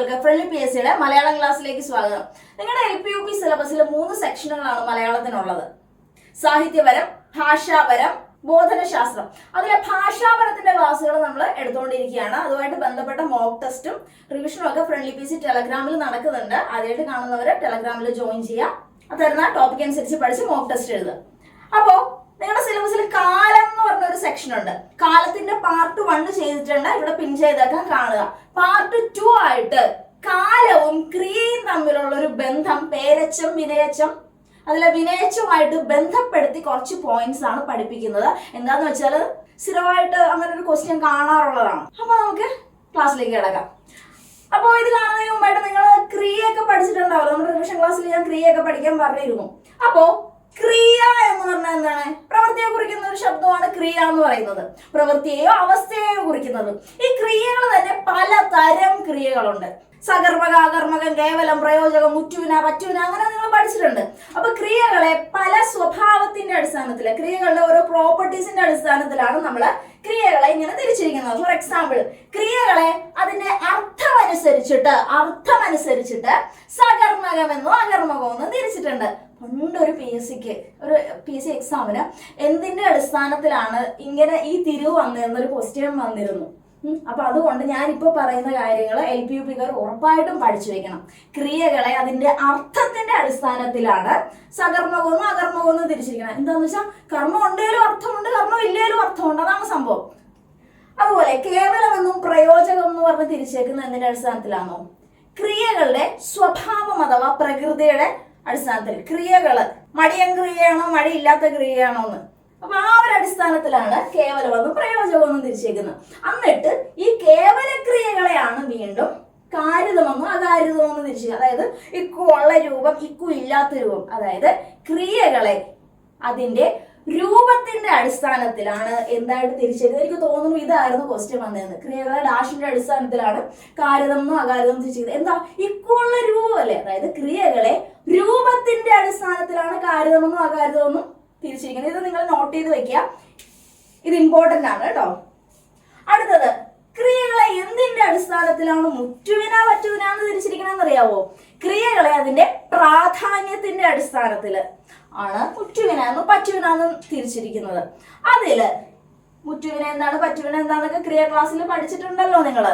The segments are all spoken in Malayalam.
കുട്ടികൾക്ക് ഫ്രണ്ട്ലി പി എസ് സിയുടെ മലയാളം ക്ലാസ്സിലേക്ക് സ്വാഗതം. നിങ്ങളുടെ എൽ പി യു പി സിലബസിൽ മൂന്ന് സെക്ഷനുകളാണ് മലയാളത്തിനുള്ളത്. സാഹിത്യപരം ഭാഷാപരം ബോധനശാസ്ത്രം. അതിലെ ഭാഷാപരത്തിന്റെ ക്ലാസ്സുകൾ നമ്മൾ എടുത്തുകൊണ്ടിരിക്കുകയാണ് അതുമായിട്ട് ബന്ധപ്പെട്ട മോക്ക് ടെസ്റ്റും റിവിഷനും ഒക്കെ ഫ്രണ്ട്ലി പി സി ടെലഗ്രാമിൽ നടക്കുന്നുണ്ട്. ആദ്യമായിട്ട് കാണുന്നവർ ടെലഗ്രാമിൽ ജോയിൻ ചെയ്യാം അത് തരുന്ന ടോപ്പിക് അനുസരിച്ച് പഠിച്ച് മോക്ക് ടെസ്റ്റ് എഴുതുക. അപ്പോ നിങ്ങളുടെ സിലബസിൽ കാലം എന്ന് പറഞ്ഞ ഒരു സെക്ഷൻ ഉണ്ട്. കാലത്തിന്റെ പാർട്ട് വണ് ചെയ്തിട്ടുണ്ട്. ഇവിടെ പിൻ ചെയ്തേക്കാൻ കാണുക. പാർട്ട് ടു ആയിട്ട് കാലവും ക്രിയയും തമ്മിലുള്ള ഒരു ബന്ധം പേരച്ചം വിനയച്ചം. അതിലെ വിനയച്ചമായിട്ട് ബന്ധപ്പെടുത്തി കുറച്ച് പോയിന്റ്സ് ആണ് പഠിപ്പിക്കുന്നത്. എന്താന്ന് വെച്ചാൽ സ്ഥിരമായിട്ട് അങ്ങനെ ഒരു ക്വസ്റ്റ്യൻ കാണാറുള്ളതാണ്. അപ്പൊ നമുക്ക് ക്ലാസ്സിലേക്ക് കിടക്കാം. അപ്പോൾ ഇത് കാണുന്നതിന് മുമ്പായിട്ട് നിങ്ങൾ ക്രിയയൊക്കെ പഠിച്ചിട്ടുണ്ടാവും. നമ്മുടെ റിവിഷൻ ക്ലാസ്സിൽ ഞാൻ ക്രിയയൊക്കെ പഠിക്കാൻ പറഞ്ഞിരുന്നു. അപ്പോ ക്രിയ എന്ന് പറഞ്ഞാൽ എന്താണ്? പ്രവൃത്തിയെ കുറിക്കുന്ന ഒരു ശബ്ദമാണ് ക്രിയ എന്ന് പറയുന്നത്. പ്രവൃത്തിയെയോ അവസ്ഥയെയോ കുറിക്കുന്നത്. ഈ ക്രിയകൾ തന്നെ പലതരം ക്രിയകളുണ്ട്. സകർമ്മക അകർമ്മകം കേവലം പ്രയോജകം മുറ്റുവിന പറ്റുവിന അങ്ങനെ നിങ്ങൾ പഠിച്ചിട്ടുണ്ട്. അപ്പൊ ക്രിയകളെ പല സ്വഭാവത്തിന്റെ അടിസ്ഥാനത്തിൽ ക്രിയകളുടെ ഓരോ പ്രോപ്പർട്ടീസിന്റെ അടിസ്ഥാനത്തിലാണ് നമ്മൾ ക്രിയകളെ ഇങ്ങനെ തിരിച്ചിരിക്കുന്നത്. ഫോർ എക്സാമ്പിൾ ക്രിയകളെ അതിന്റെ അർത്ഥമനുസരിച്ചിട്ട് അർത്ഥമനുസരിച്ചിട്ട് സകർമ്മകമെന്നോ അകർമ്മകമെന്നോ തിരിച്ചിട്ടുണ്ട്. പണ്ടൊരു പി എസ് സിക്ക് ഒരു പി എസ് സി എക്സാമിന് എന്തിന്റെ അടിസ്ഥാനത്തിലാണ് ഇങ്ങനെ ഈ തിരിവ് വന്നതെന്നൊരു ക്വസ്റ്റ്യൻ വന്നിരുന്നു. അപ്പൊ അതുകൊണ്ട് ഞാനിപ്പോ പറയുന്ന കാര്യങ്ങൾ എൽ പി യു പിക്കാർ ഉറപ്പായിട്ടും പഠിച്ചു വെക്കണം. ക്രിയകളെ അതിന്റെ അർത്ഥത്തിന്റെ അടിസ്ഥാനത്തിലാണ് സകർമ്മകമെന്നും അകർമ്മകമെന്നും തിരിച്ചിരിക്കണം. എന്താന്ന് വെച്ചാൽ കർമ്മം ഉണ്ടെങ്കിലും അർത്ഥമുണ്ട് കർമ്മം ഇല്ലേലും അർത്ഥമുണ്ട്. അതാണ് സംഭവം. അതുപോലെ കേവലമെന്നും പ്രയോജകം എന്ന് പറഞ്ഞ് തിരിച്ചേക്കുന്ന എന്തിന്റെ അടിസ്ഥാനത്തിലാണോ? ക്രിയകളുടെ സ്വഭാവം അഥവാ പ്രകൃതിയുടെ അടിസ്ഥാനത്തിൽ ക്രിയകൾ. മടിയൻ ക്രിയയാണോ മടിയില്ലാത്ത ക്രിയയാണോ എന്ന്. അപ്പൊ ആ ഒരു അടിസ്ഥാനത്തിലാണ് കേവലമെന്നും പ്രയോജകമെന്നും തിരിച്ചേക്കുന്നത്. എന്നിട്ട് ഈ കേവല ക്രിയകളെയാണ് വീണ്ടും കാരിതമെന്നും അകാരിതമെന്നും തിരിച്ചത് അതായത് ഇക്കു ഉള്ള രൂപം ഇക്കു ഇല്ലാത്ത രൂപം. അതായത് ക്രിയകളെ അതിന്റെ രൂപത്തിന്റെ അടിസ്ഥാനത്തിലാണ് എന്തായിട്ട് തിരിച്ചത് എനിക്ക് തോന്നുന്നു ഇതായിരുന്നു ക്വസ്റ്റ്യൻ വന്നതെന്ന്. ക്രിയകളെ ഡാഷിന്റെ അടിസ്ഥാനത്തിലാണ് കാരിതമെന്നും അകാരിതം തിരിച്ചത് എന്താ? ഇക്കുള്ള രൂപമല്ലേ? അതായത് ക്രിയകളെ രൂപത്തിന്റെ അടിസ്ഥാനത്തിലാണ് കാരിതമെന്നും അകാരിതമെന്നും തിരിച്ചിരിക്കുന്നത്. ഇത് നിങ്ങൾ നോട്ട് ചെയ്ത് വെക്കുക. ഇത് ഇമ്പോർട്ടന്റ് ആണ് കേട്ടോ. അടുത്തത് ക്രിയകളെ എന്തിന്റെ അടിസ്ഥാനത്തിലാണ് മുറ്റുവിന പറ്റുവിന എന്ന് തിരിച്ചിരിക്കണമെന്ന് അറിയാവോ? ക്രിയകളെ അതിന്റെ പ്രാധാന്യത്തിന്റെ അടിസ്ഥാനത്തിൽ ആണ് മുറ്റുവിന എന്നും തിരിച്ചിരിക്കുന്നത്. അതിൽ മുറ്റുവിന എന്താണ് പറ്റുവിന എന്താണെന്നൊക്കെ ക്രിയ ക്ലാസ്സിൽ പഠിച്ചിട്ടുണ്ടല്ലോ നിങ്ങൾ.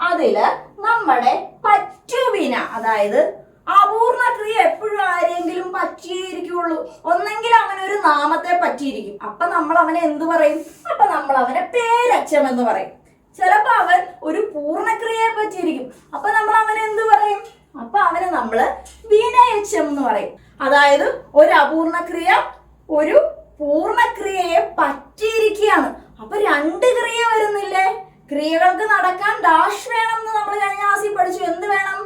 അതിൽ നമ്മുടെ പറ്റുവിന അതായത് അപൂർണ ക്രിയ എപ്പോഴും ആരെങ്കിലും പറ്റിയിരിക്കുള്ളൂ. ഒന്നെങ്കിൽ അവൻ ഒരു നാമത്തെ പറ്റിയിരിക്കും. അപ്പൊ നമ്മൾ അവനെ എന്ത് പറയും? അപ്പൊ നമ്മൾ അവനെ പേരച്ചം എന്ന് പറയും. ചിലപ്പോ അവൻ ഒരു പൂർണക്രിയയെ പറ്റിയിരിക്കും. അപ്പൊ നമ്മൾ അവനെ എന്ത് പറയും? അപ്പൊ അവനെ നമ്മൾ വിനയച്ചം എന്ന് പറയും. അതായത് ഒരു അപൂർണക്രിയ ഒരു പൂർണക്രിയയെ പറ്റിയിരിക്കുകയാണ് അപ്പൊ രണ്ട് ക്രിയ വരുന്നില്ലേ? ക്രിയകൾക്ക് നടക്കാൻ ഡാഷ് വേണം എന്ന് നമ്മൾ കഴിഞ്ഞ ക്ലാസ്സിൽ പഠിച്ചു. എന്ത് വേണം?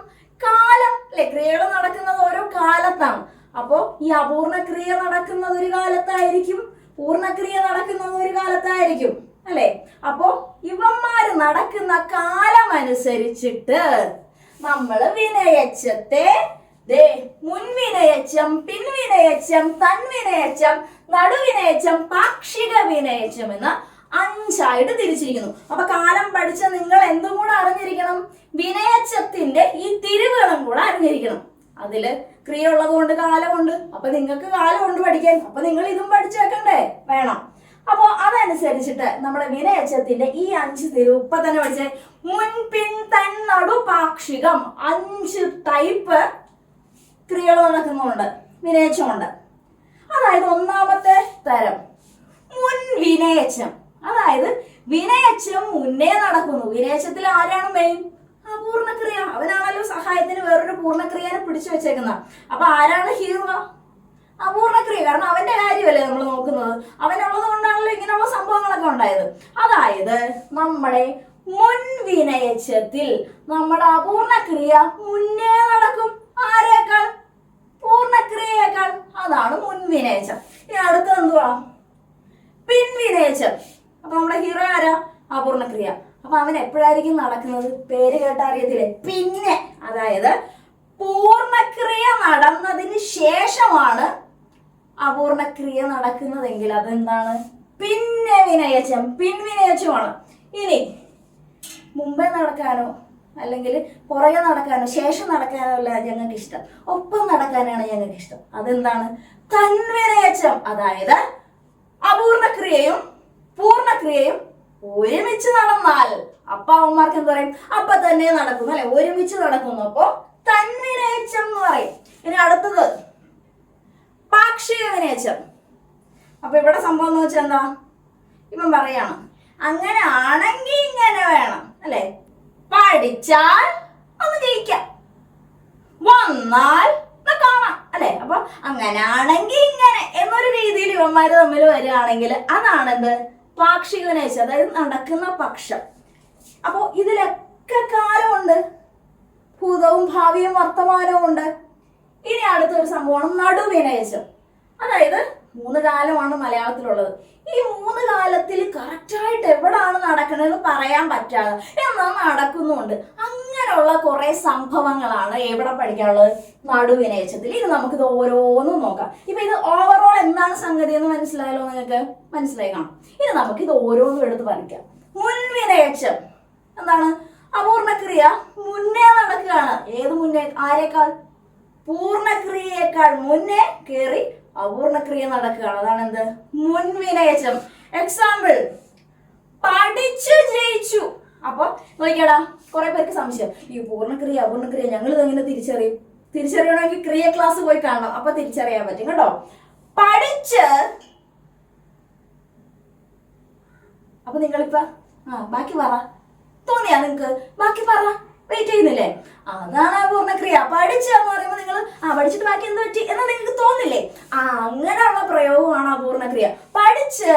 കാലം അല്ലെ ക്രിയകൾ നടക്കുന്നത് ഓരോ കാലത്താണ്. അപ്പോ ഈ അപൂർണ ക്രിയ നടക്കുന്നത് ഒരു കാലത്തായിരിക്കും പൂർണക്രിയ നടക്കുന്നത് ഒരു കാലത്തായിരിക്കും അല്ലെ? അപ്പോ ഇവന്മാര് നടക്കുന്ന കാലം അനുസരിച്ചിട്ട് നമ്മൾ വിനയച്ചത്തെ മുൻവിനയച്ചം പിൻവിനയച്ചം തൻവിനയച്ചം നടുവിനയച്ചം പാക്ഷിക വിനയച്ചം എന്ന് അഞ്ചായിട്ട് തിരിച്ചിരിക്കുന്നു. അപ്പൊ കാലം പഠിച്ച നിങ്ങൾ എന്തും കൂടെ അറിഞ്ഞിരിക്കണം. വിനയച്ചത്തിന്റെ ഈ തിരിവുകളും കൂടെ അറിഞ്ഞിരിക്കണം. അതിൽ ക്രിയ ഉള്ളത് കൊണ്ട് കാലമുണ്ട്. അപ്പൊ നിങ്ങൾക്ക് കാലമുണ്ട് പഠിക്കാൻ. അപ്പൊ നിങ്ങൾ ഇതും പഠിച്ചു വെക്കണ്ടേ? വേണം. അപ്പോ അതനുസരിച്ചിട്ട് നമ്മുടെ വിനയച്ചത്തിന്റെ ഈ അഞ്ച് തിരിവ് ഇപ്പൊ തന്നെ പഠിച്ചേ. മുൻപിൻ തന്നടു പാക്ഷികം അഞ്ച് ടൈപ്പ് ക്രിയകൾ നടക്കുന്നുണ്ട്. വിനയച്ചമുണ്ട്. അതായത് ഒന്നാമത്തെ തരം. മുൻ വിനയച്ചം അതായത് വിനയച്ചം മുന്നേ നടക്കുന്നു. വിനയച്ചത്തിൽ ആരാണ് മെയിൻ ആ പൂർണക്രിയ. അവനാണല്ലോ സഹായത്തിന് വേറൊരു പൂർണക്രിയനെ പിടിച്ചു വെച്ചേക്കുന്ന അപ്പൊ ആരാണ് ഹീറോ? അപൂർണക്രിയ കാരണം അവന്റെ കാര്യമല്ലേ നമ്മൾ നോക്കുന്നത്. അവനുള്ളത് കൊണ്ടാണല്ലോ ഇങ്ങനെയുള്ള സംഭവങ്ങളൊക്കെ ഉണ്ടായത്. അതായത് നമ്മുടെ മുൻ വിനയച്ചത്തിൽ നമ്മുടെ അപൂർണക്രിയ മുന്നേ നടക്കും. ആരേക്കാൾ? പൂർണക്രിയയേക്കാൾ. അതാണ് മുൻവിനയച്ചം ഇനി അടുത്തത് എന്തുവാ? പിൻവിനയച്ചം. അപ്പൊ നമ്മുടെ ഹീറോ ആരാ? അപൂർണക്രിയ. അപ്പൊ അവൻ എപ്പോഴായിരിക്കും നടക്കുന്നത്? പേര് കേട്ട അറിയത്തില്ലേ പിന്നെ അതായത് പൂർണക്രിയ നടന്നതിന് ശേഷമാണ് അപൂർണക്രിയ നടക്കുന്നതെങ്കിൽ അതെന്താണ്? പിന്നെ വിനയച്ചം പിൻവിനയച്ചമാണ് ഇനി മുമ്പേ നടക്കാനോ അല്ലെങ്കിൽ പുറകെ നടക്കാനോ ശേഷം നടക്കാനോ അല്ല ഞങ്ങൾക്ക് ഇഷ്ടം. ഒപ്പം നടക്കാനാണ് ഞങ്ങൾക്ക് ഇഷ്ടം. അതെന്താണ്? തന്വിനയച്ചം അതായത് അപൂർണക്രിയയും പൂർണക്രിയയും ഒരുമിച്ച് നടന്നാൽ അപ്പ അവന്മാർക്ക് എന്താ പറയും? അപ്പൊ തന്നെ നടക്കുന്നു അല്ലെ? ഒരുമിച്ച് നടക്കുന്നു. അപ്പോ തന്മിനേച്ചം എന്ന് പറയും. ഇനി അടുത്തത് പാക്ഷിക വിനേച്ചം അപ്പൊ ഇവിടെ സംഭവം എന്ന് വെച്ചാൽ എന്താ? ഇവൻ പറയാണ് അങ്ങനെ ആണെങ്കിൽ ഇങ്ങനെ വേണം അല്ലെ? പഠിച്ചാൽ ഒന്ന് ജയിക്കാം. വന്നാൽ കാണാം അല്ലെ? അപ്പൊ അങ്ങനെ ആണെങ്കിൽ ഇങ്ങനെ എന്നൊരു രീതിയിൽ ഇവന്മാര് തമ്മിൽ വരികയാണെങ്കിൽ അതാണ് എന്ത് പാക്ഷിക വിനയിച്ചം അതായത് നടക്കുന്ന പക്ഷം. അപ്പോ ഇതിലൊക്കെ കാലമുണ്ട് ഭൂതവും ഭാവിയും വർത്തമാനവും ഉണ്ട്. ഇനി അടുത്തൊരു സംഭവമാണ് നടുവിനേശം അതായത് മൂന്ന് കാലമാണ് മലയാളത്തിലുള്ളത്. ഈ മൂന്ന് കാലത്തിൽ കറക്റ്റായിട്ട് എവിടാണ് നടക്കണതെന്ന് പറയാൻ പറ്റാതെ എന്നാൽ നടക്കുന്നുണ്ട്. അങ്ങനെയുള്ള കുറെ സംഭവങ്ങളാണ് എവിടെ പഠിക്കാനുള്ളത്? നടുവിനേച്ചത്തിൽ. ഇത് നമുക്ക് നമുക്കിത് ഓരോന്നും നോക്കാം. ഇപ്പൊ ഇത് ഓവറോൾ എന്താണ് സംഗതി എന്ന് മനസ്സിലായല്ലോ നിങ്ങൾക്ക്? മനസ്സിലായി കാണാം. ഇത് നമുക്ക് ഇത് ഓരോന്നും എടുത്ത് പഠിക്കാം. മുൻവിനേച്ചം. എന്താണ്? അപൂർണക്രിയ. മുന്നേ നടക്കുകയാണ്. ഏത് മുന്നേ? ആരേക്കാൾ? പൂർണക്രിയയേക്കാൾ മുന്നേ കയറി അപൂർണക്രിയ നടക്കുകയാണ്. അതാണ് എന്ത്? മുൻവിനേച്ചം. എക്സാമ്പിൾ പഠിച്ചു ജയിച്ചു. അപ്പൊ നോക്കിയടാ കുറെ പേർക്ക് സംശയം. ഈ പൂർണക്രിയ അപൂർണക്രിയ ഞങ്ങൾ ഇതെങ്ങനെ തിരിച്ചറിയും? തിരിച്ചറിയണമെങ്കിൽ ക്രിയ ക്ലാസ് പോയി കാണണം. അപ്പൊ തിരിച്ചറിയാൻ പറ്റും കേട്ടോ. പഠിച്ച് അപ്പൊ നിങ്ങളിപ്പ ആ ബാക്കി പറ. തോന്നിയാ നിങ്ങക്ക്? ബാക്കി പറ. വെയിറ്റ് ചെയ്യുന്നില്ലേ? അതാണ് ആ പൂർണക്രിയ പഠിച്ച എന്ന് പറയുമ്പോൾ നിങ്ങൾ ആ പഠിച്ചിട്ട് ബാക്കി എന്ത് പറ്റി എന്ന് നിങ്ങൾക്ക് തോന്നില്ലേ? ആ അങ്ങനെയുള്ള പ്രയോഗമാണ് ആ പൂർണക്രിയ പഠിച്ച്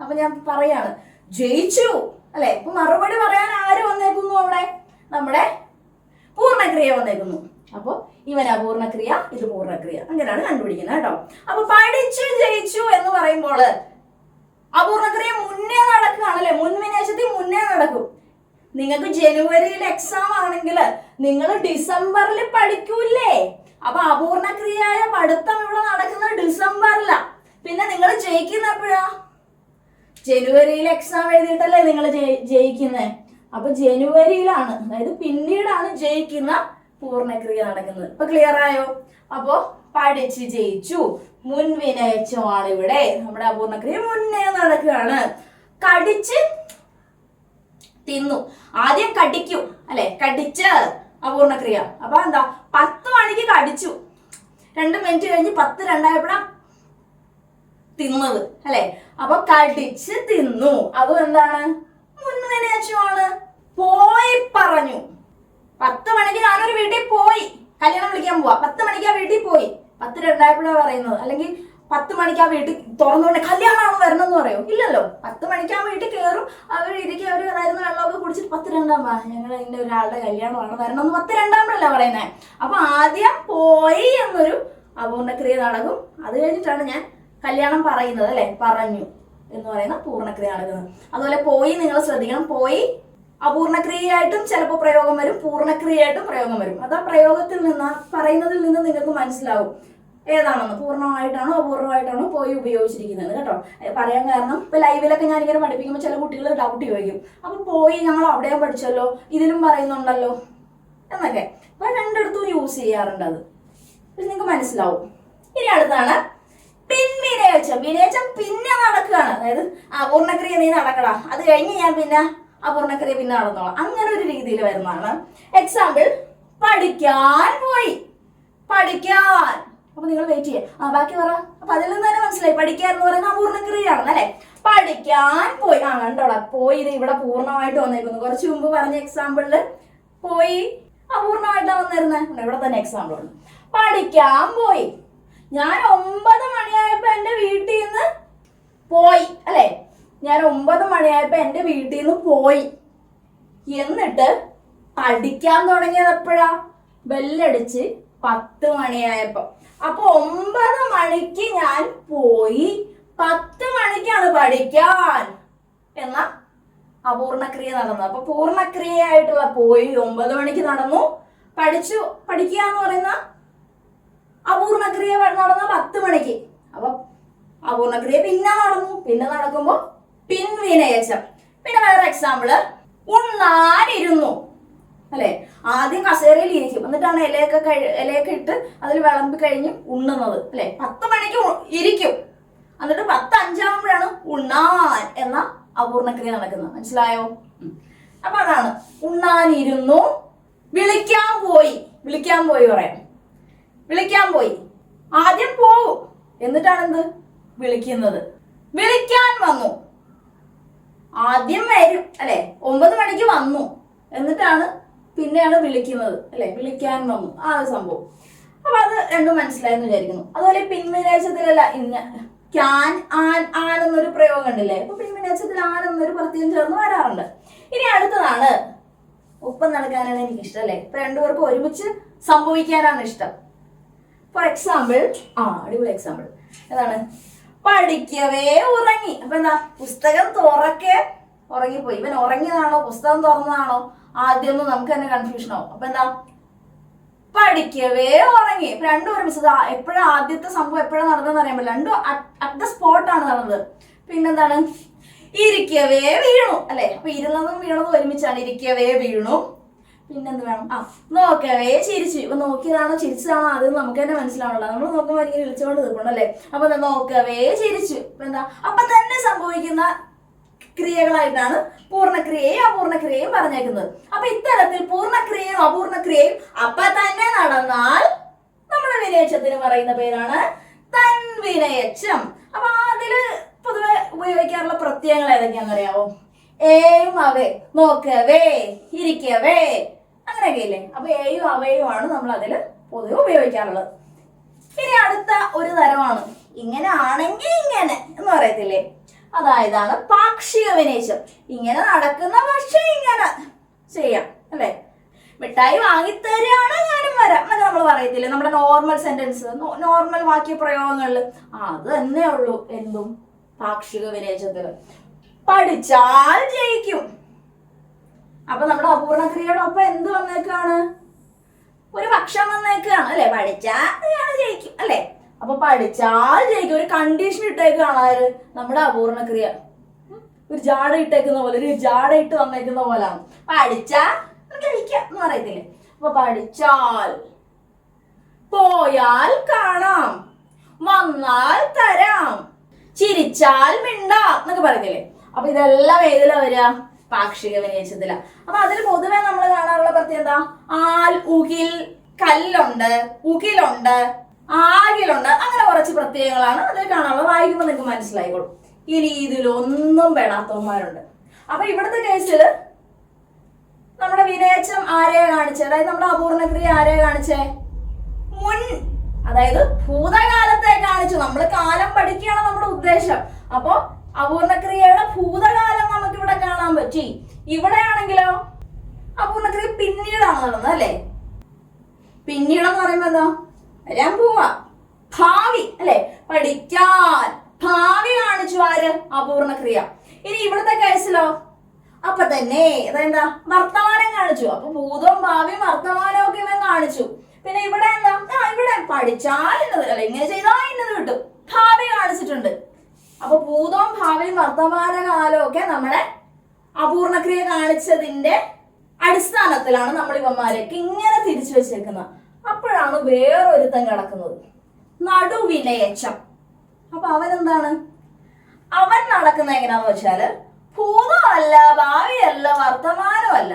അപ്പൊ ഞാൻ പറയാണ്. ജയിച്ചു. അല്ലെ? ഇപ്പൊ മറുപടി പറയാൻ ആര് വന്നേക്കുന്നു അവിടെ? നമ്മുടെ പൂർണക്രിയ വന്നേക്കുന്നു. അപ്പൊ ഇവൻ അപൂർണക്രിയ ഇത് പൂർണക്രിയ. അങ്ങനെയാണ് കണ്ടുപിടിക്കുന്നത് കേട്ടോ. അപ്പൊ പഠിച്ചു ജയിച്ചു എന്ന് പറയുമ്പോൾ അപൂർണക്രിയ മുന്നേ നടക്കുകയാണല്ലേ മുൻവിനേശത്തിൽ മുന്നേ നടക്കും. നിങ്ങൾക്ക് ജനുവരിയിൽ എക്സാം ആണെങ്കിൽ നിങ്ങൾ ഡിസംബറിൽ പഠിക്കൂല്ലേ? അപ്പൊ അപൂർണക്രിയായ പഠിത്തം ഇവിടെ നടക്കുന്നത് ഡിസംബറിലാണ് പിന്നെ നിങ്ങൾ ജയിക്കുന്ന എപ്പോഴാ ജനുവരിയിൽ എക്സാം എഴുതിയിട്ടല്ലേ നിങ്ങൾ ജയിക്കുന്നത് അപ്പൊ ജനുവരിയിലാണ് അതായത് പിന്നീടാണ് ജയിക്കുന്ന പൂർണക്രിയ നടക്കുന്നത്. ഇപ്പൊ ക്ലിയർ ആയോ? അപ്പോ പഠിച്ച് ജയിച്ചു. മുൻവിനയച്ചുമാണ് ഇവിടെ നമ്മുടെ അപൂർണക്രിയ മുന്നേ നടക്കുകയാണ്. കടിച്ച് തിന്നു. ആദ്യം കടിക്കും അല്ലെ? കടിച്ച് അപൂർണക്രിയ അപ്പൊ എന്താ? പത്ത് മണിക്ക് കടിച്ചു. രണ്ട് മിനിറ്റ് കഴിഞ്ഞ് പത്ത് രണ്ടായപ്പോഴാ തിന്നത് അല്ലെ? അപ്പൊ കടിച്ച് തിന്നു. അതും എന്താണ് മുൻവിനേച്ചമാണ് പോയി പറഞ്ഞു. പത്ത് മണിക്ക് ഞാനൊരു വീട്ടിൽ പോയി. കല്യാണം വിളിക്കാൻ പോവാ. പത്ത് മണിക്ക് ആ വീട്ടിൽ പോയി. പത്ത് രണ്ടായപ്പോഴാണ് പറയുന്നത്. അല്ലെങ്കിൽ പത്ത് മണിക്ക് ആ വീട്ടിൽ തുറന്നുകൊണ്ട് കല്യാണമാണ് വരണം എന്ന് പറയോ? ഇല്ലല്ലോ. പത്ത് മണിക്ക് ആ വീട്ടിൽ കയറും. അവർ ഇരിക്കും അവർ വരുന്ന വെള്ളമൊക്കെ കുടിച്ചിട്ട് പത്ത് രണ്ടാം ഞങ്ങൾ ഇന്ന ഒരാളുടെ കല്യാണമാണ് വരണം എന്ന് പത്ത് രണ്ടാമല്ല പറയുന്നത് അപ്പൊ ആദ്യം പോയി എന്നൊരു അപൂർണക്രിയ നടക്കും. അത് കഴിഞ്ഞിട്ടാണ് ഞാൻ കല്യാണം പറയുന്നത് അല്ലെ? പറഞ്ഞു എന്ന് പറയുന്ന പൂർണക്രിയ നടക്കുന്നത് അതുപോലെ പോയി നിങ്ങൾ ശ്രദ്ധിക്കണം. പോയി അപൂർണക്രിയയായിട്ടും ചിലപ്പോൾ പ്രയോഗം വരും. പൂർണക്രിയയായിട്ടും പ്രയോഗം വരും. അത് ആ പ്രയോഗത്തിൽ നിന്ന് പറയുന്നതിൽ നിന്ന് നിങ്ങൾക്ക് മനസ്സിലാവും. ഏതാണെന്ന്? പൂർണമായിട്ടാണോ അപൂർണമായിട്ടാണോ പോയി ഉപയോഗിച്ചിരിക്കുന്നത് കേട്ടോ? പറയാൻ കാരണം ഇപ്പൊ ലൈവിലൊക്കെ ഞാൻ ഇങ്ങനെ പഠിപ്പിക്കുമ്പോൾ ചില കുട്ടികൾ ഡൗട്ട് ചോദിക്കും. അപ്പൊ പോയി ഞങ്ങൾ അവിടെയും പഠിച്ചല്ലോ ഇതിലും പറയുന്നുണ്ടല്ലോ എന്നൊക്കെ. അപ്പൊ രണ്ടിടത്തും യൂസ് ചെയ്യാറുണ്ട് അത്. നിങ്ങൾക്ക് മനസ്സിലാവും. ഇനി അടുത്താണ് പിൻവിനേച്ചം വിനേച്ചം പിന്നെ നടക്കുകയാണ്. അതായത് അപൂർണക്രിയ നീ നടക്കടാ. അത് കഴിഞ്ഞ് ഞാൻ പിന്നെ അപൂർണക്രിയ പിന്നെ നടന്നോളാം. അങ്ങനെ ഒരു രീതിയിൽ വരുന്നതാണ്. എക്സാമ്പിൾ പഠിക്കാൻ പോയി. പഠിക്കാൻ. അപ്പൊ നിങ്ങൾ വെയിറ്റ് ചെയ്യാം. ആ ബാക്കി പറ. അപ്പൊ അതിൽ നിന്ന് തന്നെ മനസ്സിലായി. പഠിക്കാൻ എന്ന് പറയുന്നത് അപൂർണക്രിയയാണ് അല്ലെ? പഠിക്കാൻ പോയി. ആ കണ്ടോടാ പോയി ഇത് ഇവിടെ പൂർണമായിട്ട് വന്നേക്കുന്നു കുറച്ച് മുമ്പ് പറഞ്ഞ എക്സാമ്പിളിൽ പോയി. അപൂർണമായിട്ടാണ് വന്നിരുന്നത്. ഇവിടെ തന്നെ എക്സാമ്പിൾ ഉണ്ട്. പഠിക്കാൻ പോയി. ഞാൻ ഒമ്പത് മണിയായപ്പോ എന്റെ വീട്ടിൽ നിന്ന് പോയി അല്ലെ? ഞാൻ ഒമ്പത് മണിയായപ്പോ എന്റെ വീട്ടിൽ നിന്ന് പോയി. എന്നിട്ട് പഠിക്കാൻ തുടങ്ങിയത് എപ്പോഴാ? ബെല്ലടിച്ച് പത്ത് മണിയായപ്പോ. അപ്പൊ ഒമ്പത് മണിക്ക് ഞാൻ പോയി. പത്ത് മണിക്കാണ് പഠിക്കാൻ എന്ന അപൂർണക്രിയ നടന്നത്. അപ്പൊ പൂർണക്രിയയായിട്ടുള്ള പോയി ഒമ്പത് മണിക്ക് നടന്നു. പഠിച്ചു പഠിക്കുക എന്ന് പറയുന്ന അപൂർണക്രിയ നടന്ന പത്ത് മണിക്ക്. അപ്പൊ അപൂർണക്രിയ പിന്നെ നടന്നു. പിന്നെ നടക്കുമ്പോ പിൻവിനയച്ചം പിന്നെ വേറെ എക്സാമ്പിൾ ഉണ്ണാനിരുന്നു. അല്ലെ? ആദ്യം കസേരയിൽ ഇരിക്കും. എന്നിട്ടാണ് ഇലയൊക്കെ കഴി ഇലയൊക്കെ ഇട്ട് അതിൽ വിളമ്പി കഴിഞ്ഞ് ഉണ്ണുന്നത്. അല്ലെ? പത്ത് മണിക്ക് ഇരിക്കും. എന്നിട്ട് പത്ത് അഞ്ചാവുമ്പോഴാണ് ഉണ്ണാൻ എന്ന അപൂർണക്രിയ നടക്കുന്നത്. മനസ്സിലായോ. അപ്പൊ അതാണ്. ഉണ്ണാനിരുന്നു. വിളിക്കാൻ പോയി. വിളിക്കാൻ പോയി പറയാം. വിളിക്കാൻ പോയി. ആദ്യം പോവും. എന്നിട്ടാണ് എന്ത് വിളിക്കുന്നത്. വിളിക്കാൻ വന്നു. ആദ്യം വരും അല്ലെ? ഒമ്പത് മണിക്ക് വന്നു. എന്നിട്ടാണ് പിന്നെയാണ് വിളിക്കുന്നത് അല്ലെ? വിളിക്കാൻ വന്നു. ആ ഒരു സംഭവം. അപ്പൊ അത് രണ്ടും മനസ്സിലായെന്ന് വിചാരിക്കുന്നു. അതുപോലെ പിൻവിനേശത്തിലല്ല ഇന്ന ക്യാൻ ആൻ ആൻ എന്നൊരു പ്രയോഗം കണ്ടില്ലേ? അപ്പൊ പിൻവിനേശത്തിൽ ആൻ എന്നൊരു പ്രത്യേകം ചേർന്ന് വരാറുണ്ട്. ഇനി അടുത്തതാണ്. ഒപ്പം നടക്കാനാണ് എനിക്ക് ഇഷ്ടം അല്ലെ? ഇപ്പൊ രണ്ടുപേർക്കും ഒരുമിച്ച് സംഭവിക്കാനാണ് ഇഷ്ടം. ഫോർ എക്സാമ്പിൾ ആ അടിപൊളി എക്സാമ്പിൾ എന്താണ് പഠിക്കവേ ഉറങ്ങി. അപ്പൊ എന്താ? പുസ്തകം തുറക്കെ ഉറങ്ങിപ്പോയി. ഇവൻ ഉറങ്ങിയതാണോ? പുസ്തകം തുറന്നതാണോ? ആദ്യമൊന്നും നമുക്ക് തന്നെ കൺഫ്യൂഷൻ ആവും. അപ്പൊ എന്താ? പഠിക്കവേ ഉറങ്ങി. ഇപ്പൊ രണ്ടും ഒരുമിച്ചത് എപ്പോഴും ആദ്യത്തെ സംഭവം എപ്പോഴാണ് നടന്നതെന്ന് അറിയാൻ പറ്റില്ല. രണ്ടും അറ്റ് ദ സ്പോട്ടാണ് നടന്നത്. പിന്നെന്താണ്? ഇരിക്കവേ വീണു. അല്ലെ? അപ്പൊ ഇരുന്നതും വീണതും ഒരുമിച്ചാണ്. ഇരിക്കവേ വീണു. പിന്നെന്ത് വേണം? ആ നോക്കവേ ചിരിച്ചു. ഇപ്പൊ നോക്കിയതാണോ ചിരിച്ചതാണോ അത് നമുക്ക് തന്നെ മനസ്സിലാവണല്ലോ. നമ്മൾ നോക്കുമ്പോൾ ഇങ്ങനെ വിളിച്ചുകൊണ്ട് നിൽക്കണം അല്ലേ? അപ്പൊ നോക്കവേ ചിരിച്ചു. എന്താ? അപ്പൊ തന്നെ സംഭവിക്കുന്ന ക്രിയകളായിട്ടാണ് പൂർണക്രിയയും അപൂർണക്രിയയും പറഞ്ഞേക്കുന്നത്. അപ്പൊ ഇത്തരത്തിൽ പൂർണക്രിയയും അപൂർണക്രിയയും അപ്പൊ തന്നെ നടന്നാൽ നമ്മുടെ വിനയച്ചത്തിന് പറയുന്ന പേരാണ് തൻവിനയച്ചം അപ്പൊ അതിൽ പൊതുവെ ഉപയോഗിക്കാറുള്ള പ്രത്യയങ്ങൾ ഏതൊക്കെയാണെന്ന് അറിയാവോ ഏയും അവേ. നോക്കവേ ഇരിക്കവേ അങ്ങനെയൊക്കെ ഇല്ലേ അപ്പൊ എയും അവയും ആണ് നമ്മൾ അതിൽ പൊതുവെ ഉപയോഗിക്കാറുള്ളത്. ഇനി അടുത്ത ഒരു തരമാണ്. ഇങ്ങനെ ആണെങ്കിൽ ഇങ്ങനെ എന്ന് പറയത്തില്ലേ? അതായതാണ് പാക്ഷിക വിനേശം. ഇങ്ങനെ നടക്കുന്ന പക്ഷെ ഇങ്ങനെ ചെയ്യാം അല്ലേ? മിഠായി വാങ്ങിത്തരാണ് ഞാനും വരാം. എന്നൊക്കെ നമ്മൾ പറയത്തില്ലേ? നമ്മുടെ നോർമൽ സെന്റൻസ് നോർമൽ വാക്യ പ്രയോഗങ്ങളിൽ ആ അത് തന്നെ ഉള്ളൂ എന്തും പാക്ഷിക വിനേശത്തിൽ. പഠിച്ചാൽ ജയിക്കും. അപ്പൊ നമ്മുടെ അപൂർണക്രിയയോടൊപ്പം എന്ത് വന്നേക്കാണ്? ഒരു പക്ഷം വന്നേക്കാണ് അല്ലെ? പഠിച്ചാൽ ജയിക്കും അല്ലെ? അപ്പൊ പഠിച്ചാൽ ജയിക്കും. ഒരു കണ്ടീഷൻ ഇട്ടേക്കാണ് ആര്? നമ്മുടെ അപൂർണക്രിയ. ക്രിയ ഒരു ജാട ഇട്ടേക്കുന്ന പോലെ ഒരു ജാട ഇട്ട് വന്നേക്കുന്ന പോലാണ്. പഠിച്ചാൽ ജയിക്കാം എന്ന് പറയത്തില്ലേ? അപ്പൊ പഠിച്ചാൽ പോയാൽ കാണാം വന്നാൽ തരാം ചിരിച്ചാൽ മിണ്ടാം എന്നൊക്കെ പറയത്തില്ലേ? അപ്പൊ ഇതെല്ലാം ഏതിലാ വരിക? പാക്ഷിക വിനേശത്തില അപ്പൊ അതിൽ പൊതുവെ നമ്മൾ കാണാറുള്ള പ്രത്യേകത ആൽ ഉകിൽ കല്ലുണ്ട് ഉകിലുണ്ട് ആകിലുണ്ട് അങ്ങനെ കുറച്ച് പ്രത്യയങ്ങളാണ് അതിൽ കാണാറുള്ളത്. വായിക്കുമ്പോൾ നിങ്ങൾക്ക് മനസ്സിലായിക്കോളും. ഇനി ഇതിലൊന്നും പെടാത്തവന്മാരുണ്ട്. അപ്പൊ ഇവിടുത്തെ കേസിൽ നമ്മുടെ വിനയച്ചം ആരെ കാണിച്ചേ? അതായത് നമ്മുടെ അപൂർണക്രിയ ആരെ കാണിച്ചേ? മുൻ അതായത് ഭൂതകാലത്തെ കാണിച്ചു. നമ്മൾ കാലം പഠിക്കുകയാണ് നമ്മുടെ ഉദ്ദേശം. അപ്പോ അപൂർണക്രിയയുടെ ഭൂതകാലം നമുക്ക് ഇവിടെ കാണാൻ പറ്റി. ഇവിടെയാണെങ്കിലോ അപൂർണക്രിയ പിന്നീടാണ് നടന്നത് അല്ലേ? പിന്നീടെന്ന് പറയുമ്പോ എന്താ? വരാൻ പോവാ ഭാവി അല്ലെ? പഠിക്കാൻ. ഭാവി കാണിച്ചു ആര്? അപൂർണക്രിയ. ഇനി ഇവിടുത്തെ കേസിലോ? അപ്പൊ തന്നെ അതെന്താ വർത്തമാനം കാണിച്ചു. അപ്പൊ ഭൂതവും ഭാവിയും വർത്തമാനവും ഒക്കെ ഇവൻ കാണിച്ചു. പിന്നെ ഇവിടെ എന്താ? ഇവിടെ പഠിച്ചാൽ ഇന്നത് അല്ല? ഇങ്ങനെ ചെയ്താൽ ഇന്നത് കിട്ടും. ഭാവി കാണിച്ചിട്ടുണ്ട്. അപ്പൊ ഭൂതവും ഭാവിയും വർത്തമാനകാലവും ഒക്കെ നമ്മുടെ അപൂർണക്രിയ കാണിച്ചതിന്റെ അടിസ്ഥാനത്തിലാണ് നമ്മൾ ഇവന്മാരെയൊക്കെ ഇങ്ങനെ തിരിച്ചു വെച്ചേക്കുന്നത്. അപ്പോഴാണ് വേറൊരുത്തൻ കിടക്കുന്നത്. നടുവിനയച്ചം. അപ്പൊ അവൻ എന്താണ് അവൻ നടക്കുന്ന എങ്ങനെയാന്ന് വെച്ചാൽ ഭൂതമല്ല ഭാവിയല്ല വർത്തമാനമല്ല.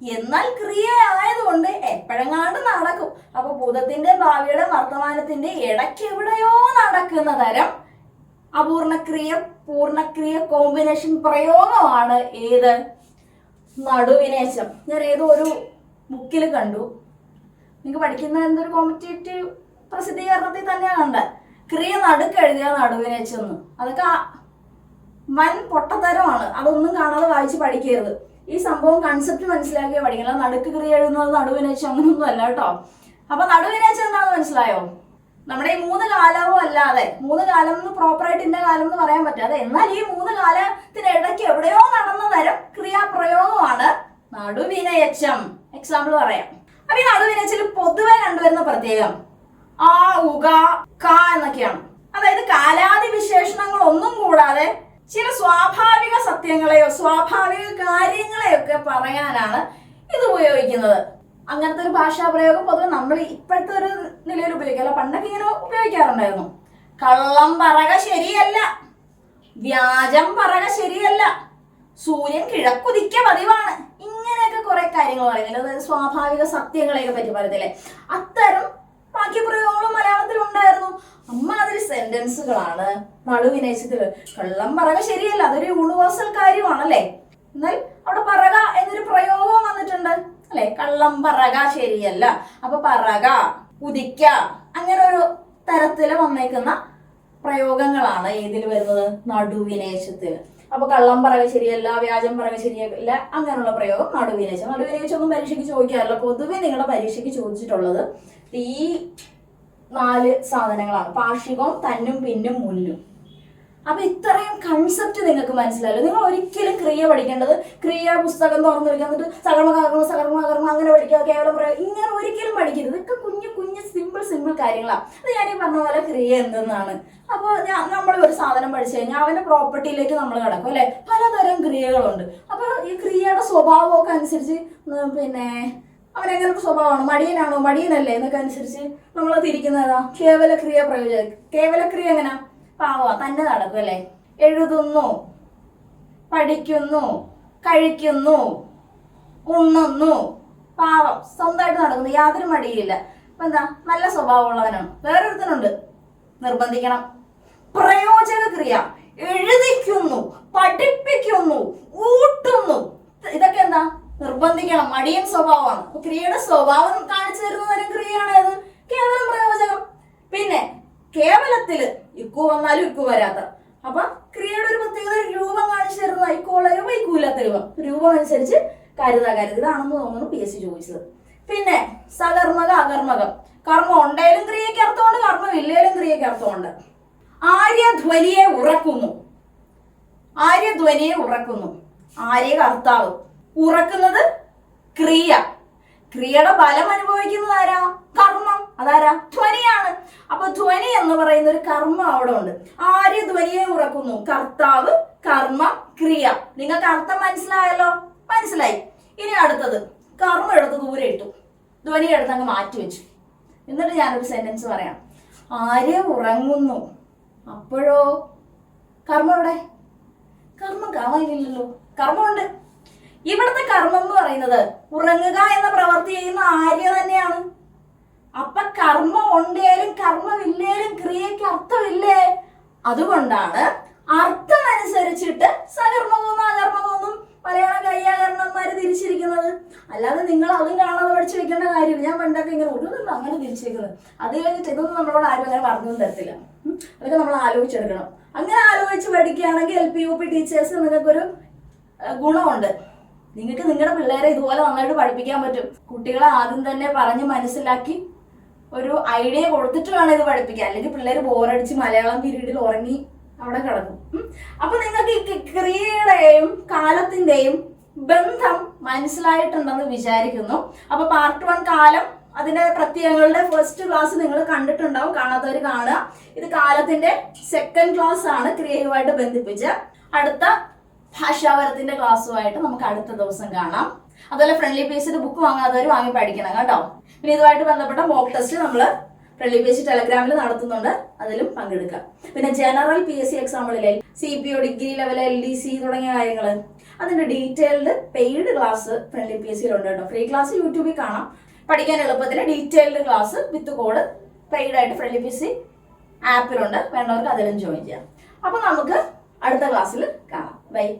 എന്നാൽ ക്രിയ ആയതുകൊണ്ട് എപ്പോഴെങ്ങാണ്ട് നടക്കും. അപ്പൊ ഭൂതത്തിന്റെ ഭാവിയുടെ വർത്തമാനത്തിന്റെ ഇടയ്ക്ക് എവിടെയോ നടക്കുന്ന തരം അപൂർണക്രിയ പൂർണക്രിയ കോമ്പിനേഷൻ പ്രയോഗമാണ് ഏത്? നടുവിനേശം. ഞാൻ ഏതോ ഒരു ബുക്കിൽ കണ്ടു. നിങ്ങൾക്ക് പഠിക്കുന്ന എന്തൊരു കോമ്പറ്റേറ്റീവ് പ്രസിദ്ധീകരണത്തിൽ തന്നെയാണ് ക്രിയ നടുക്ക് എഴുതിയ നടുവിനേച്ചെന്ന് അതൊക്കെ വൻ പൊട്ടത്തരമാണ്. അതൊന്നും കാണാതെ വായിച്ച് പഠിക്കരുത്. ഈ സംഭവം കൺസെപ്റ്റ് മനസ്സിലാക്കിയേ പഠിക്കണം. നടുക്ക് ക്രിയ എഴുതുന്നത് നടുവിനേച്ചം അങ്ങനെയൊന്നും അല്ല കേട്ടോ. അപ്പൊ നടുവിനേച്ചം എന്താണെന്ന് മനസ്സിലായോ? നമ്മുടെ ഈ മൂന്ന് കാലവും അല്ലാതെ മൂന്ന് കാലം എന്ന് പ്രോപ്പറായിട്ട് ഇന്ന കാലം എന്ന് പറയാൻ പറ്റാതെ എന്നാൽ ഈ മൂന്ന് കാലത്തിനിടയ്ക്ക് എവിടെയോ നടന്ന തരം ക്രിയാപ്രയോഗമാണ് നടുവിനയച്ചം. എക്സാമ്പിൾ പറയാം. അപ്പൊ ഈ നടുവിനയച്ചിൽ പൊതുവെ കണ്ടുവരുന്ന പ്രത്യേകം ആ ഉക ക എന്നൊക്കെയാണ്. അതായത് കാലാതി വിശേഷണങ്ങൾ ഒന്നും കൂടാതെ ചില സ്വാഭാവിക സത്യങ്ങളെയോ സ്വാഭാവിക കാര്യങ്ങളെയൊക്കെ പറയാനാണ് ഇത് ഉപയോഗിക്കുന്നത്. അങ്ങനത്തെ ഒരു ഭാഷാ പ്രയോഗം പൊതുവെ നമ്മൾ ഇപ്പോഴത്തെ ഒരു നിലയിൽ ഉപയോഗിക്കില്ല പണ്ടൊക്കെ ഇങ്ങനെ ഉപയോഗിക്കാറുണ്ടായിരുന്നു. കള്ളം പറക ശരിയല്ല. വ്യാജം പറക ശരിയല്ല. സൂര്യൻ കിഴക്കുതിക്ക പതിവാണ്. ഇങ്ങനെയൊക്കെ കുറെ കാര്യങ്ങൾ പറയുന്നില്ല അതായത് സ്വാഭാവിക സത്യങ്ങളെയൊക്കെ പറ്റി പറയത്തില്ലേ? അത്തരം വാക്യപ്രയോഗങ്ങളും മലയാളത്തിൽ ഉണ്ടായിരുന്നു. അമ്മാതിരി സെന്റൻസുകളാണ് നടുവിനേശത്തിൽ കള്ളം പറക ശരിയല്ല. അതൊരു യൂണിവേഴ്സൽ കാര്യമാണല്ലേ? എന്നാൽ അവിടെ പറക എന്നൊരു പ്രയോഗവും വന്നിട്ടുണ്ട്. അല്ലെ? കള്ളം പറക ശരിയല്ല. അപ്പൊ പറക ഉദിക്ക അങ്ങനെ ഒരു തരത്തിൽ വന്നേക്കുന്ന പ്രയോഗങ്ങളാണ് ഏതിൽ വരുന്നത് നടുവിനേശത്തിൽ അപ്പൊ കള്ളം പറക ശരിയല്ല വ്യാജം പറക ശരിയല്ല അങ്ങനെയുള്ള പ്രയോഗം നടുവിനേശം നടുവിനേശം ഒന്നും പരീക്ഷയ്ക്ക് ചോദിക്കാറില്ല. പൊതുവെ നിങ്ങളുടെ പരീക്ഷയ്ക്ക് ചോദിച്ചിട്ടുള്ളത് ഈ നാല് സാധനങ്ങളാണ്. പാർഷികവും തന്നും പിന്നും മുല്ലും. അപ്പൊ ഇത്രയും കൺസെപ്റ്റ് നിങ്ങൾക്ക് മനസ്സിലായല്ലോ. നിങ്ങൾ ഒരിക്കലും ക്രിയ പഠിക്കേണ്ടത് ക്രിയ പുസ്തകം തുറന്നു വെക്കാൻ എന്നിട്ട് സകർമ്മ കർമ്മ സകർമ്മ കർമ്മ അങ്ങനെ പഠിക്കുക കേവലം പ്രയോഗം ഇങ്ങനെ ഒരിക്കലും പഠിക്കരുത്. ഇതൊക്കെ കുഞ്ഞു കുഞ്ഞു സിമ്പിൾ സിമ്പിൾ കാര്യങ്ങളാണ്. അത് ഞാൻ ഈ പറഞ്ഞ പോലെ ക്രിയ എന്തെന്നാണ്. അപ്പോൾ നമ്മൾ ഒരു സാധനം പഠിച്ചു കഴിഞ്ഞാൽ അവന്റെ പ്രോപ്പർട്ടിയിലേക്ക് നമ്മൾ കിടക്കും അല്ലെ? പലതരം ക്രിയകളുണ്ട്. അപ്പൊ ഈ ക്രിയയുടെ സ്വഭാവമൊക്കെ അനുസരിച്ച് പിന്നെ അവനെങ്ങനത്തെ സ്വഭാവമാണ്? മടിയനാണോ? മടിയനല്ലേ? എന്നൊക്കെ അനുസരിച്ച് നമ്മൾ തിരിക്കുന്നതാ കേവല ക്രിയ പ്രയോജനം കേവല ക്രിയ എങ്ങനെയാ പാവ തന്നെ നടക്കും അല്ലേ എഴുതുന്നു പഠിക്കുന്നു കഴിക്കുന്നു ഉണ്ണുന്നു. പാവം സ്വന്തമായിട്ട് നടക്കുന്നു യാതൊരു മടിയില്ല. അപ്പൊ എന്താ? നല്ല സ്വഭാവമുള്ളവനാണ്. വേറൊരുത്തനുണ്ട്. നിർബന്ധിക്കണം. പ്രയോജക ക്രിയ എഴുതിക്കുന്നു പഠിപ്പിക്കുന്നു ഊട്ടുന്നു. ഇതൊക്കെ എന്താ? നിർബന്ധിക്കണം. മടിയൻ സ്വഭാവമാണ്. ക്രിയയുടെ സ്വഭാവം കാണിച്ചു തരുന്ന തരം ക്രിയയാണ് ഏത് കേവലം പ്രയോജനം. പിന്നെ കേവലത്തിൽ ഇക്കു വന്നാലും ഇക്കു വരാത്ത. അപ്പൊ ക്രിയയുടെ ഒരു പ്രത്യേകത രൂപം കാണിച്ചു തരുന്ന ഐക്കോളരും രൂപം. രൂപം രൂപം അനുസരിച്ച് കരുതാ കരുത് ഇതാണെന്ന് തോന്നുന്നു പി എസ് സി ചോദിച്ചത്. പിന്നെ സകർമ്മക അകർമ്മകം. കർമ്മം ഉണ്ടായാലും ക്രിയയ്ക്ക് അർത്ഥമുണ്ട് കർമ്മം ഇല്ലേലും ക്രിയയ്ക്ക് അർത്ഥമുണ്ട്. ആര്യധ്വനിയെ ഉറക്കുന്നു. ആര്യധ്വനിയെ ഉറക്കുന്നു. ആര്യ കർത്താവ് ഉറക്കുന്നത് ക്രിയ. ക്രിയയുടെ ഫലം അനുഭവിക്കുന്നത് ആരാ? കർമ്മം. അതാരാ? ധ്വനിയാണ്. അപ്പൊ ധ്വനി എന്ന് പറയുന്ന ഒരു കർമ്മം അവിടെ ഉണ്ട്. ആര്യ ധ്വനിയെ ഉറക്കുന്നു? കർത്താവ് കർമ്മ ക്രിയ. നിങ്ങൾക്ക് അർത്ഥം മനസ്സിലായല്ലോ? മനസ്സിലായി. ഇനി അടുത്തത്. കർമ്മം എടുത്ത് ദൂരെ ഇട്ടു. ധ്വനി എടുത്ത് അങ്ങ് മാറ്റി വെച്ചു. എന്നിട്ട് ഞാനൊരു സെന്റൻസ് പറയാം. ആര്യ ഉറങ്ങുന്നു? അപ്പോഴോ? കർമ്മം എവിടെ? കർമ്മം കാണാനില്ലല്ലോ. കർമ്മമുണ്ട്. ഇവിടുത്തെ കർമ്മം എന്ന് പറയുന്നത് ഉറങ്ങുക എന്ന പ്രവൃത്തി ചെയ്യുന്ന ആര്യ തന്നെയാണ്. അപ്പൊ കർമ്മം ഉണ്ടേലും കർമ്മമില്ലേലും ക്രിയയ്ക്ക് അർത്ഥമില്ലേ? അതുകൊണ്ടാണ് അർത്ഥം അനുസരിച്ചിട്ട് സകർമ്മമെന്നും അകർമ്മമെന്നും മലയാള കയ്യാകരണന്മാര് തിരിച്ചിരിക്കുന്നത്. അല്ലാതെ നിങ്ങൾ അതും കാണാതെ പഠിച്ചു വെക്കേണ്ട കാര്യമില്ല ഞാൻ പണ്ടൊക്കെ ഇങ്ങനെ ഒന്നും അങ്ങനെ തിരിച്ചിരിക്കുന്നത് അത് കഴിഞ്ഞിട്ട് ഇതൊന്നും നമ്മളോട് ആരും അങ്ങനെ പറഞ്ഞൊന്നും തരത്തില്ല. അതൊക്കെ നമ്മൾ ആലോചിച്ചെടുക്കണം. അങ്ങനെ ആലോചിച്ച് പഠിക്കുകയാണെങ്കിൽ L P U P teachers നിങ്ങൾക്കൊരു ഗുണമുണ്ട്. നിങ്ങൾക്ക് നിങ്ങളുടെ പിള്ളേരെ ഇതുപോലെ നന്നായിട്ട് പഠിപ്പിക്കാൻ പറ്റും. കുട്ടികളെ ആദ്യം തന്നെ പറഞ്ഞ് മനസ്സിലാക്കി ഒരു ഐഡിയ കൊടുത്തിട്ട് വേണം ഇത് പഠിപ്പിക്കാൻ. അല്ലെങ്കിൽ പിള്ളേർ ബോറടിച്ച് മലയാളം പീരീഡിൽ ഉറങ്ങി അവിടെ കിടക്കും. അപ്പൊ നിങ്ങൾക്ക് ഈ ക്രിയയുടെയും കാലത്തിന്റെയും ബന്ധം മനസ്സിലായിട്ടുണ്ടെന്ന് വിചാരിക്കുന്നു. അപ്പൊ പാർട്ട് വൺ കാലം അതിന്റെ പ്രത്യേകങ്ങളുടെ ഫസ്റ്റ് ക്ലാസ് നിങ്ങൾ കണ്ടിട്ടുണ്ടാവും കാണാത്തവർ കാണുക. ഇത് കാലത്തിന്റെ സെക്കൻഡ് ക്ലാസ് ആണ് ക്രിയയുമായിട്ട് ബന്ധിപ്പിച്ച്. അടുത്ത ഭാഷാവരത്തിന്റെ ക്ലാസ്സുമായിട്ട് നമുക്ക് അടുത്ത ദിവസം കാണാം. അതുപോലെ ഫ്രണ്ട്ലി പേജിന്റെ ബുക്ക് വാങ്ങാത്തവർ വാങ്ങി പഠിക്കണം കേട്ടോ. പിന്നെ ഇതുമായിട്ട് ബന്ധപ്പെട്ട മോക്ക് ടെസ്റ്റ് നമ്മൾ ഫ്രണ്ട്ലി പേജ് ടെലഗ്രാമിൽ നടത്തുന്നുണ്ട്. അതിലും പങ്കെടുക്കാം. പിന്നെ general P S C എക്സാമ്പിളിലെ C P O degree level L D C തുടങ്ങിയ കാര്യങ്ങൾ അതിന്റെ detailed paid class friendly P S സിയിലുണ്ട് കേട്ടോ. ഫ്രീ ക്ലാസ് യൂട്യൂബിൽ കാണാം. പഠിക്കാൻ എളുപ്പത്തിൽ detailed class with code paid ആയിട്ട് ഫ്രണ്ട്ലി പി എസ് സി ആപ്പിലുണ്ട് വേണ്ടവർക്ക് അതിലും ജോയിൻ ചെയ്യാം. അപ്പൊ നമുക്ക് അടുത്ത ക്ലാസ്സിൽ കാണാം. 没